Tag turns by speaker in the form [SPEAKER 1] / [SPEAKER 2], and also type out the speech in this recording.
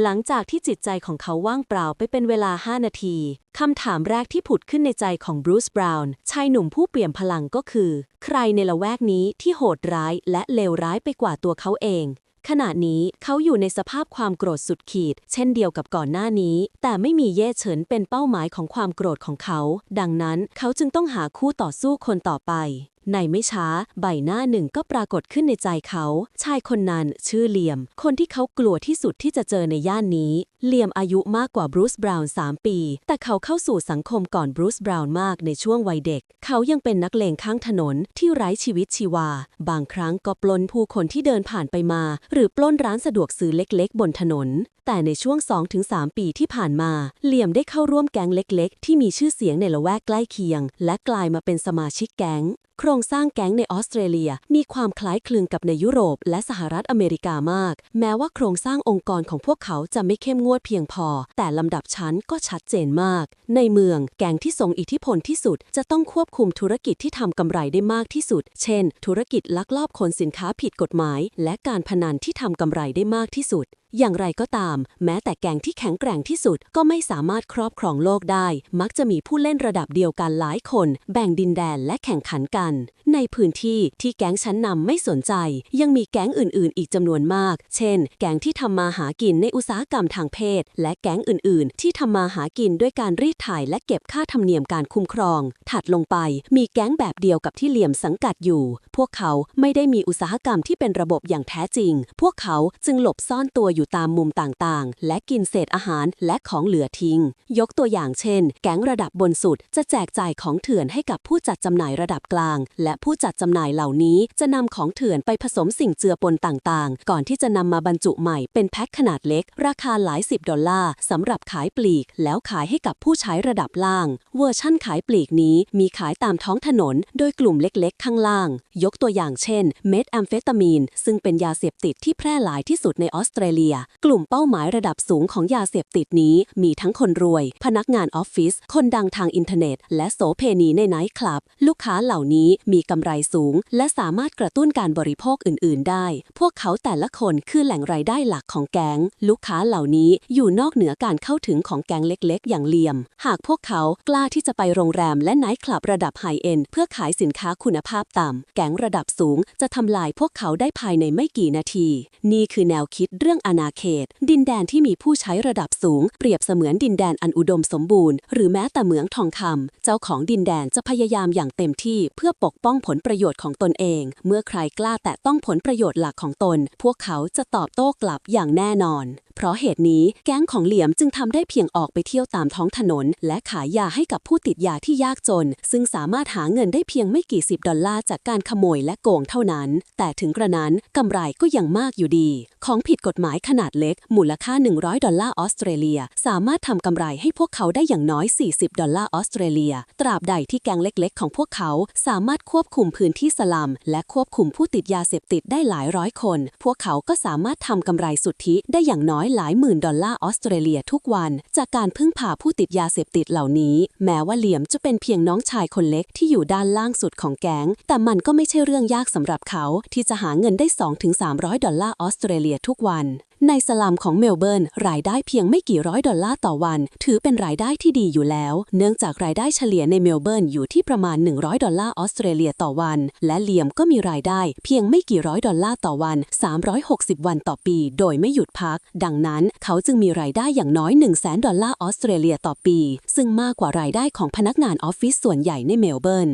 [SPEAKER 1] หลังจากที่จิตใจของเขาว่างเปล่าไปเป็นเวลา 5 นาที คำถามแรกที่ผุดขึ้นในใจของบรูซบราวน์ชายหนุ่มผู้เปี่ยมพลังก็คือ ใครในละแวกนี้ที่โหดร้ายและเลวร้ายไปกว่าตัวเขาเอง ขณะนี้เขาอยู่ในสภาพความโกรธสุดขีด เช่นเดียวกับก่อนหน้านี้ แต่ไม่มีเย่เฉินเป็นเป้าหมายของความโกรธของเขา ดังนั้นเขาจึงต้องหาคู่ต่อสู้คนต่อไป ในไม่ช้าใบหน้าหนึ่งก็ปรากฏขึ้นในใจเขา ชายคนนั้นชื่อเลียม คนที่เขากลัวที่สุดที่จะเจอในย่านนี้เลียมอายุมากกว่าบรูซบราวน์3ปี แต่เขาเข้าสู่สังคมก่อนบรูซบราวน์มากในช่วงวัยเด็ก เขายังเป็นนักเลงข้างถนนที่ไร้ชีวิตชีวา บางครั้งก็ปล้นผู้คนที่เดินผ่านไปมา หรือปล้นร้านสะดวกซื้อเล็กๆ บนถนน แต่ในช่วง 2-3 ปีที่ผ่านมาเลียมได้เข้าร่วมแก๊งเล็ก ๆ ที่มีชื่อเสียงในละแวกใกล้เคียง และกลายมาเป็นสมาชิกแก๊ง ครงสร้างแก๊งในออสเตรเลีย มีความคล้ายคลึงกับในยุโรป และสหรัฐอเมริกามาก แม้ว่าโครงสร้างองค์กรของพวกเขาจะไม่เข้มงวดเพียงพอ แต่ลำดับชั้นก็ชัดเจนมาก ในเมืองแก๊งที่ทรงอิทธิพลที่สุด จะต้องควบคุมธุรกิจที่ทำกำไรได้มากที่สุด เช่น ธุรกิจลักลอบขนสินค้าผิดกฎหมาย และการพนันที่ทำกำไรได้มากที่สุด อย่างไรก็ตาม แม้แต่แก๊งที่แข็งแกร่งที่สุดก็ไม่สามารถครอบครองโลกได้ มักจะมีผู้เล่นระดับเดียวกันหลายคน แบ่งดินแดนและแข่งขันกัน ในพื้นที่ที่แก๊งชั้นนำไม่สนใจ ยังมีแก๊งอื่น ๆ อีกจำนวนมาก เช่น แก๊งที่ทำมาหากินในอุตสาหกรรมทางเพศ และแก๊งอื่น ๆ ที่ทำมาหากินด้วยการรีดถ่ายและเก็บค่าธรรมเนียมการคุ้มครอง ถัดลงไปมีแก๊งแบบเดียวกับที่เหลี่ยมสังกัดอยู่ พวกเขาไม่ได้มีอุตสาหกรรมที่เป็นระบบอย่างแท้จริง พวกเขาจึงหลบซ่อนตัวอยูู่่ตามมุมต่างๆ และกินเศษอาหารและของเหลือทิ้ง ยกตัวอย่างเช่น แก๊งระดับบนสุดจะแจกจ่ายของเถื่อนให้กับผู้จัดจำหน่ายระดับกลาง และผู้จัดจำหน่ายเหล่านี้จะนำของเถื่อนไปผสมสิ่งเจือปนต่างๆ ก่อนที่จะนำมาบรรจุใหม่เป็นแพ็คขนาดเล็ก ราคาหลายสิบดอลลาร์สำหรับขายปลีก แล้วขายให้กับผู้ใช้ระดับล่าง เวอร์ชั่นขายปลีกนี้มีขายตามท้องถนน โดยกลุ่มเล็กๆ ข้างล่าง ยกตัวอย่างเช่น เมทแอมเฟตามีนซึ่งเป็นยาเสพติดที่แพร่หลายที่สุดในออสเตรเลียย กลุ่มเป้าหมายระดับสูงของยาเสพติดนี้ มีทั้งคนรวย พนักงานออฟฟิศคนดังทางอินเทอร์เน็ต และโสเพณีในไนท์คลับ ลูกค้าเหล่านี้มีกำไรสูง และสามารถกระตุ้นการบริโภคอื่น ๆ ได้ พวกเขาแต่ละคนคือแหล่งรายได้หลักของแก๊งลูกค้าเหล่านี้อยู่นอกเหนือการเข้าถึงของแก๊งเล็ก ๆ อย่างเหลี่ยม หากพวกเขากล้าที่จะไปโรงแรมและไนท์คลับระดับไฮเอ็นเพื่อขายสินค้าคุณภาพต่ำแก๊งระดับสูงจะทำลายพวกเขาได้ภายในไม่กี่นาที นี่คือแนวคิดเรื่องอนาาเขต ดินแดนที่มีผู้ใช้ระดับสูง เปรียบเสมือนดินแดนอันอุดมสมบูรณ์ หรือแม้แต่เหมืองทองคำเจ้าของดินแดนจะพยายามอย่างเต็มที่เพื่อปกป้องผลประโยชน์ของตนเอง เมื่อใครกล้าแตะต้องผลประโยชน์หลักของตน พวกเขาจะตอบโต้กลับอย่างแน่นอน ราะเหตุนี้แก๊งของเหลี่ยมจึงทำได้เพียงออกไปเที่ยวตามท้องถนน และขายยาให้กับผู้ติดยาที่ยากจน ซึ่งสามารถหาเงินได้เพียงไม่กี่สิบดอลลาร์จากการขโมยและโกงเท่านั้น แต่ถึงกระนั้นกำไรก็ยังมากอยู่ดี ของผิดกฎหมายขนาดเล็ก มูลค่า 100 ดอลลาร์ออสเตรเลีย สามารถทำกำไรให้พวกเขาได้อย่างน้อย 40 ดอลลาร์ออสเตรเลีย ตราบใดที่แก๊งเล็ก ๆ ของพวกเขาสามารถควบคุมพื้นที่สลัม และควบคุมผู้ติดยาเสพติดได้หลายร้อยคน พวกเขาก็สามารถทำกำไรสุทธิได้อย่างน้อยหลายหมื่นดอลลาร์ออสเตรเลียทุกวัน จากการพึ่งพาผู้ติดยาเสพติดเหล่านี้ แม้ว่าเหลี่ยมจะเป็นเพียงน้องชายคนเล็กที่อยู่ด้านล่างสุดของแก๊ง แต่มันก็ไม่ใช่เรื่องยากสำหรับเขา ที่จะหาเงินได้ 2-300 ดอลลาร์ออสเตรเลียทุกวัน ในสลัมของเมลเบิร์นรายได้เพียงไม่กี่ร้อยดอลลาร์ต่อวัน ถือเป็นรายได้ที่ดีอยู่แล้ว เนื่องจากรายได้เฉลี่ยในเมลเบิร์นอยู่ที่ประมาณ 100 ดอลลาร์ออสเตรเลียต่อวัน และเลียมก็มีรายได้เพียงไม่กี่ร้อยดอลลาร์ต่อวัน 360 วันต่อปี โดยไม่หยุดพัก ดังนั้นเขาจึงมีรายได้อย่างน้อย 1 0 0 0 0แดอลลาร์ออสเตรเลียต่อปี ซึ่งมากกว่ารายได้ของพนักงานออฟฟิศส่วนใหญ่ในเมลเบิร์น